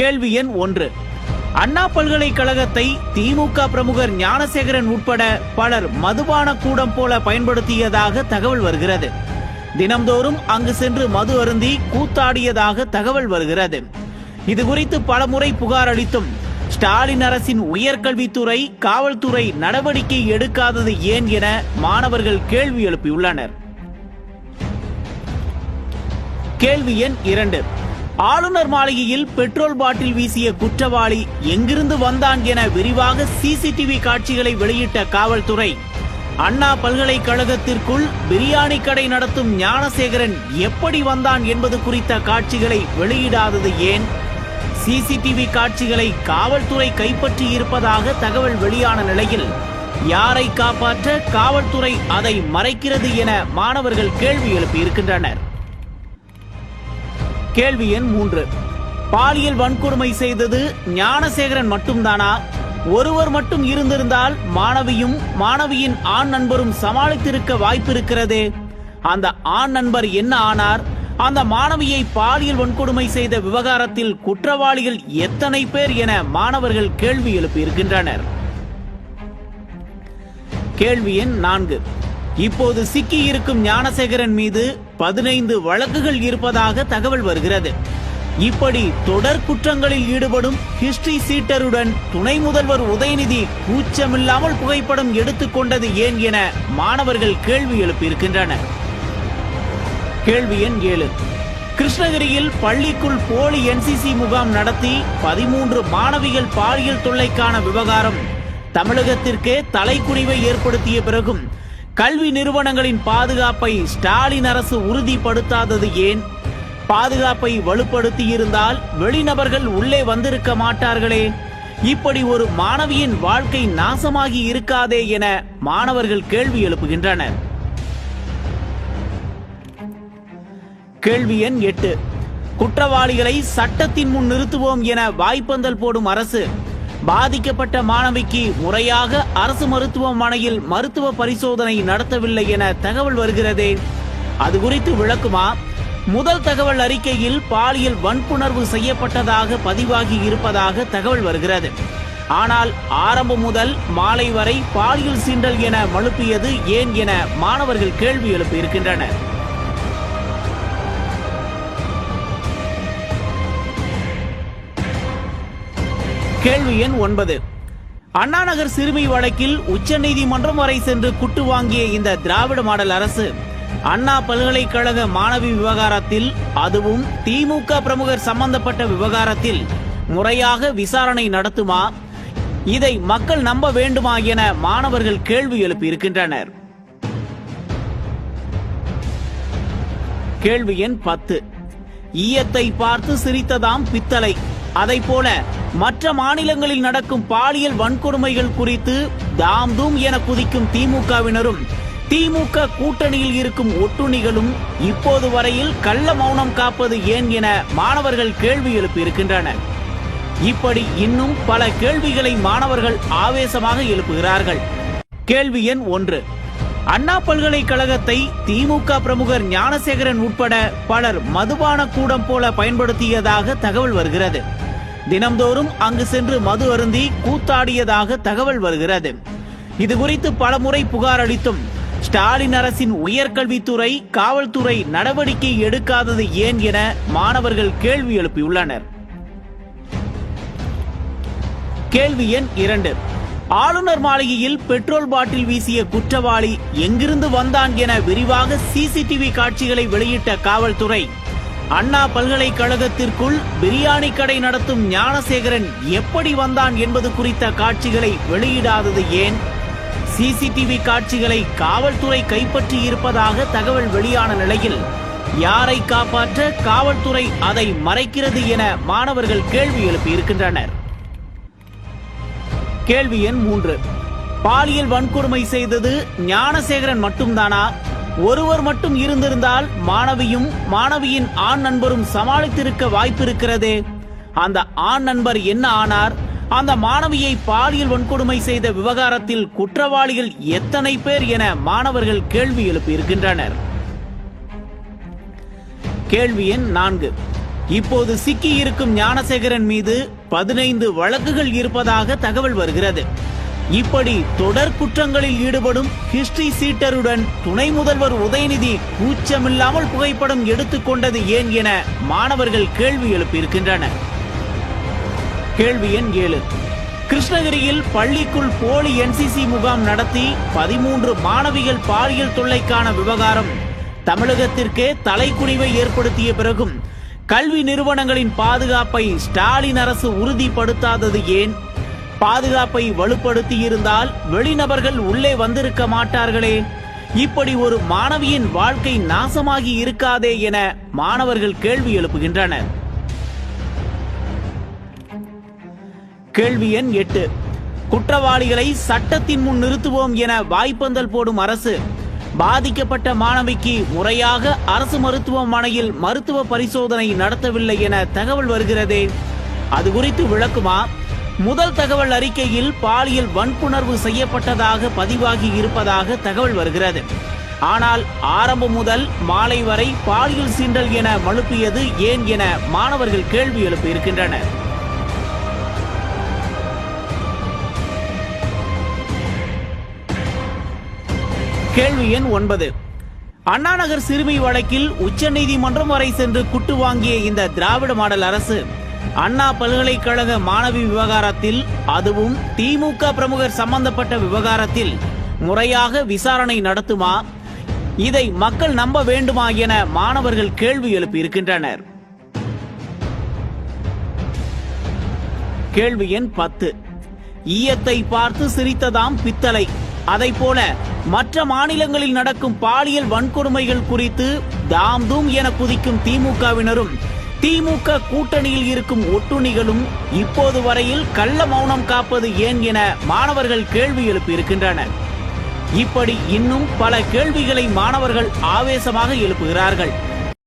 கேள்வி எண் ஒன்று. அண்ணா பல்கலைக்கழகத்தை திமுக பிரமுகர் ஞானசேகரன் உட்பட பலர் மதுபான கூடம் போல பயன்படுத்தியதாக தகவல் வருகிறது. தினம்தோறும் அங்கு சென்று மது அருந்தி கூத்தாடியதாக தகவல் வருகிறது. இது குறித்து பலமுறை புகார் அளித்தும் ஸ்டாலின் அரசின் உயர்கல்வித்துறை காவல்துறை நடவடிக்கை எடுக்காதது ஏன் என மாணவர்கள் கேள்வி எழுப்பியுள்ளனர். கேள்வி எண் இரண்டு. ஆளுநர் மாளிகையில் பெட்ரோல் பாட்டில் வீசிய குற்றவாளி எங்கிருந்து வந்தான் என விரிவாக சிசிடிவி காட்சிகளை வெளியிட்ட காவல்துறை. அண்ணா பல்கலைக்கழகத்திற்குள் பிரியாணி கடை நடத்தும் ஞானசேகரன் எப்படி வந்தான் என்பது குறித்த காட்சிகளை வெளியிடாதது ஏன்? சிசிடிவி காட்சிகளை காவல்துறை கைப்பற்றி இருப்பதாக தகவல் வெளியான நிலையில் யாரை காப்பாற்ற காவல்துறை அதை மறைக்கிறது என மாணவர்கள் கேள்வி எழுப்பியிருக்கின்றனர். கேள்வி எண் மூன்று. பாலியல் வன்கொடுமை செய்தது ஞானசேகரன் மட்டும்தானா? ஒருவர் மட்டும் இருந்திருந்தால் மாணவியும் மாணவியின் ஆண் நண்பரும் சமாளித்திருக்க வாய்ப்பிருக்கிறதே. அந்த ஆண் நண்பர் என்ன ஆனார்? அந்த மாணவியை பாலியல் வன்கொடுமை செய்த விவகாரத்தில் குற்றவாளிகள் எத்தனை பேர் என மாணவர்கள் கேள்வி எழுப்பியிருக்கின்றனர். கேள்வி எண் நான்கு. இப்போது சிக்கி இருக்கும் ஞானசேகரன் மீது பதினைந்து வழக்குகள் இருப்பதாக தகவல் வருகிறது. இப்படி தொடர் குற்றங்களில் ஈடுபடும் ஹிஸ்டரி சீட்டருடன் துணை முதல்வர் உதயநிதி கூச்சமில்லாமல் புகைப்படம் எடுத்துக்கொண்டது ஏன் என மாணவர்கள் கேள்வி எழுப்பியிருக்கின்றனர். கேள்வி எண் ஏழு. கிருஷ்ணகிரியில் பள்ளிக்குள் போலி என்சிசி முகாம் நடத்தி பதிமூன்று மாணவிகள் பாலியல் தொல்லைக்கான விவகாரம் தமிழகத்திற்கே தலைக்குனிவை ஏற்படுத்திய பிறகும் கல்வி நிறுவனங்களின் பாதுகாப்பை ஸ்டாலின் அரசு உறுதிப்படுத்தாதது ஏன்? பாதுகாப்பை வலுப்படுத்தியிருந்தால் வெளிநபர்கள் உள்ளே வந்திருக்க மாட்டார்களே. இப்படி ஒரு மாணவியின் வாழ்க்கை நாசமாகி இருக்காதே என மாணவர்கள் கேள்வி எழுப்புகின்றனர். கேள்வி எண் எட்டு. குற்றவாளிகளை சட்டத்தின் முன் நிறுத்துவோம் என வாய்ப்பந்தல் போடும் அரசு. பாதிக்கப்பட்ட மாணவிக்கு முறையாக அரசு மருத்துவமனையில் மருத்துவ பரிசோதனை நடத்தவில்லை என தகவல் வருகிறதே. அது குறித்து விளக்குமா? முதல் தகவல் அறிக்கையில் பாலியல் வன்புணர்வு செய்யப்பட்டதாக பதிவாகி இருப்பதாக தகவல் வருகிறது. ஆனால் ஆரம்பம் முதல் மாலை வரை பாலியல் சீண்டல் என மழுப்பியது ஏன் என மாணவர்கள் கேள்வி எழுப்பியிருக்கின்றனர். கேள்வி எண் ஒன்பது. அண்ணாநகர் சிறுமி வழக்கில் உச்சநீதிமன்றம் வரை சென்று குட்டு வாங்கிய இந்த திராவிட மாடல் அரசு அண்ணா பல்கலைக்கழக மாணவி விவகாரத்தில் அதுவும் திமுக பிரமுகர் சம்பந்தப்பட்ட விவகாரத்தில் முறையாக விசாரணை நடத்துமா? இதை மக்கள் நம்ப வேண்டுமா என மாணவர்கள் கேள்வி எழுப்பியிருக்கின்றனர். கேள்வி எண் பத்து. ஈயத்தை பார்த்து சிரித்ததாம் பித்தளை. அதை போல மற்ற மாநிலங்களில் நடக்கும் பாலியல் வன்கொடுமைகள் குறித்து தாம் தூம் என குதிக்கும் திமுகவினரும் திமுக கூட்டணியில் இருக்கும் ஒட்டுணிகளும் இப்போது வரையில் கள்ள மௌனம் காப்பது ஏன் என மாணவர்கள் கேள்வி எழுப்பியிருக்கின்றனர். இப்படி இன்னும் பல கேள்விகளை மாணவர்கள் ஆவேசமாக எழுப்புகிறார்கள். கேள்வி எண் ஒன்று. அண்ணா பல்கலைக்கழகத்தை திமுக பிரமுகர் ஞானசேகரன் உட்பட பலர் மதுபான கூடம் போல பயன்படுத்தியதாக தகவல் வருகிறது. தினம்தோறும் அங்கு சென்று மது அருந்தி கூத்தாடியதாக தகவல் வருகிறது. இது குறித்து பலமுறை புகார் அளித்தும் ஸ்டாலின் அரசின் உயர்கல்வித்துறை காவல்துறை நடவடிக்கை எடுக்காதது ஏன் என மாணவர்கள் கேள்வி எழுப்பியுள்ளனர். கேள்வி எண் இரண்டு. ஆளுநர் மாளிகையில் பெட்ரோல் பாட்டில் வீசிய குற்றவாளி எங்கிருந்து வந்தான் என விரிவாக சிசிடிவி காட்சிகளை வெளியிட்ட காவல்துறை. அண்ணா பல்கலைக்கழகத்திற்குள் பிரியாணி கடை நடத்தும் ஞானசேகரன் எப்படி வந்தான் என்பது குறித்த காட்சிகளை வெளியிடாதது ஏன்? சிசிடிவி காட்சிகளை காவல்துறை கைப்பற்றி இருப்பதாக தகவல் வெளியான நிலையில் யாரை காப்பாற்ற காவல்துறை அதை மறைக்கிறது என மாணவர்கள் கேள்வி எழுப்பியிருக்கின்றனர். கேள்வி எண் மூன்று. பாலியல் வன்கொடுமை செய்தது ஞானசேகரன் மட்டும்தானா? ஒருவர் மட்டும் இருந்திருந்தால் மாணவியும் மாணவியின் ஆண் நண்பரும் சமாளித்திருக்க வாய்ப்பிருக்கிறதே. அந்த ஆண் நண்பர் என்ன ஆனார்? அந்த மாணவியை பாலியல் வன்கொடுமை செய்த விவகாரத்தில் குற்றவாளிகள் எத்தனை பேர் என மாணவர்கள் கேள்வி எழுப்பியிருக்கின்றனர். கேள்வி எண் நான்கு. இப்போது சிக்கி இருக்கும் ஞானசேகரன் மீது பதினைந்து வழக்குகள் இருப்பதாக தகவல் வருகிறது. இப்படி தொடர் குற்றங்களில் ஈடுபடும் ஹிஸ்டரி சீட்டருடன் துணை முதல்வர் உதயநிதி கூச்சமில்லாமல் புகைப்படம் எடுத்துக்கொண்டது ஏன் என மாணவர்கள் கேள்வி எழுப்பியிருக்கின்றனர். கேள்வி எண் ஏழு. கிருஷ்ணகிரியில் பள்ளிக்குள் போலி என்சிசி முகாம் நடத்தி பதிமூன்று மாணவிகள் பாலியல் தொல்லைக்கான விவகாரம். தமிழகத்திற்கே தலைக்குனிவை ஏற்படுத்திய பிறகும் கல்வி நிறுவனங்களின் பாதுகாப்பை ஸ்டாலின் அரசு உறுதிப்படுத்தாதது ஏன்? பாதுகாப்பை வலுப்படுத்தி இருந்தால் வெளிநபர்கள் உள்ளே வந்திருக்க மாட்டார்களே. இப்படி ஒரு மாணவியின் வாழ்க்கை நாசமாகி இருக்காதே என மாணவர்கள் கேள்வி எழுப்புகின்றனர். கேள்வி எண் எட்டு. குற்றவாளிகளை சட்டத்தின் முன் நிறுத்துவோம் என வாய்ப்பந்தல் போடும் அரசு. பாதிக்கப்பட்ட மாணவிக்கு முறையாக அரசு மருத்துவமனையில் மருத்துவ பரிசோதனை நடத்தவில்லை என தகவல் வருகிறதே. அது குறித்து விளக்குமா? முதல் தகவல் அறிக்கையில் பாலியல் வன்புணர்வு செய்யப்பட்டதாக பதிவாகி இருப்பதாக தகவல் வருகிறது. ஆனால் ஆரம்பம் முதல் மாலை வரை பாலியல் சீண்டல் என மழுப்பியது ஏன் என மாணவர்கள் கேள்வி எழுப்பியிருக்கின்றனர். கேள்வி எண் ஒன்பது. அண்ணாநகர் சிறுமி வழக்கில் உச்சநீதிமன்றம் வரை சென்று குட்டு வாங்கிய இந்த திராவிட மாடல் அரசு அண்ணா பல்கலைக்கழக மாணவி விவகாரத்தில் அதுவும் திமுக பிரமுகர் சம்பந்தப்பட்ட விவகாரத்தில் முறையாக விசாரணை நடத்துமா? இதை மக்கள் நம்ப வேண்டுமா என மாணவர்கள் கேள்வி எழுப்பியிருக்கின்றனர். கேள்வி எண் பத்து. ஈயத்தை பார்த்து சிரித்ததாம் பித்தளை. அதை போல மற்ற மாநிலங்களில் நடக்கும் பாலியல் வன்கொடுமைகள் குறித்து தாம் தூம் என குதிக்கும் திமுகவினரும் திமுக கூட்டணியில் இருக்கும் ஒட்டுணிகளும் இப்போது வரையில் கள்ள மௌனம் காப்பது ஏன் என மாணவர்கள் கேள்வி எழுப்பியிருக்கின்றனர். இப்படி இன்னும் பல கேள்விகளை மாணவர்கள் ஆவேசமாக எழுப்புகிறார்கள்.